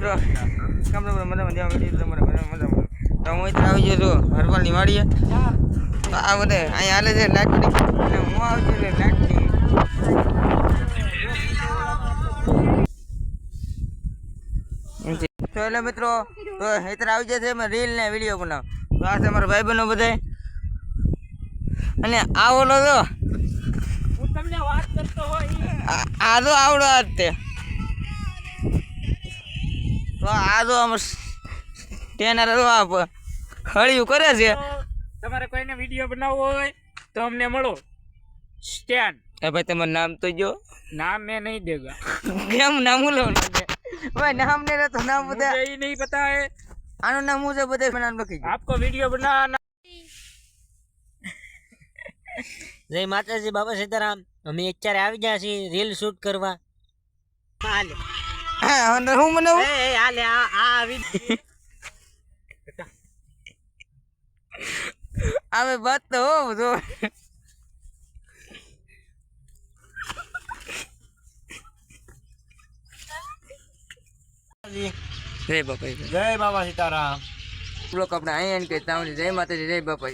મિત્રો કામ મને મજા વીડિયો તમારે મને મજા તો હું ત્યાં આવી ગયો છું હરપાલની વાડીએ તો આ બધે અહીંયા હાલે છે લાકડી. અને હું આવી છું એટલે લાકડી. તો એટલે મિત્રો તો હેતર આવી જશે અમે રીલ ને વીડિયો બનાવ તો આ છે મારા ભાઈ બહેનો બધાય અને આ ઓલો તો આ તો આવડો આ તે તો. આ તો આમ ટેનર હળિયું કરે છે. તમારે કોઈને વીડિયો બનાવવો હોય તો અમને મળો. સ્ટેન એ ભાઈ તમારું નામ તો જો. નામ મેં નહીં દેગા. કેમ નામ હું લઉં ભાઈ નામ ને તો નામ બધા એ નહીં પતા હે આનું નામ હું છે બધે બનાવ લખી આપકો વીડિયો બનાવવાના જય માતાજી બાબા સીતારામ. અમે અત્યારે આવી ગયા છીએ રીલ શૂટ કરવા. હાલે. હા અને હું મને એ, એ, હાલે આ આ આવી આવે બત તો હો જો જય બાપા જય બાબા સીતારામ. લોકો આપણે અહીંયા કહેતા જય માતાજી જય બાપા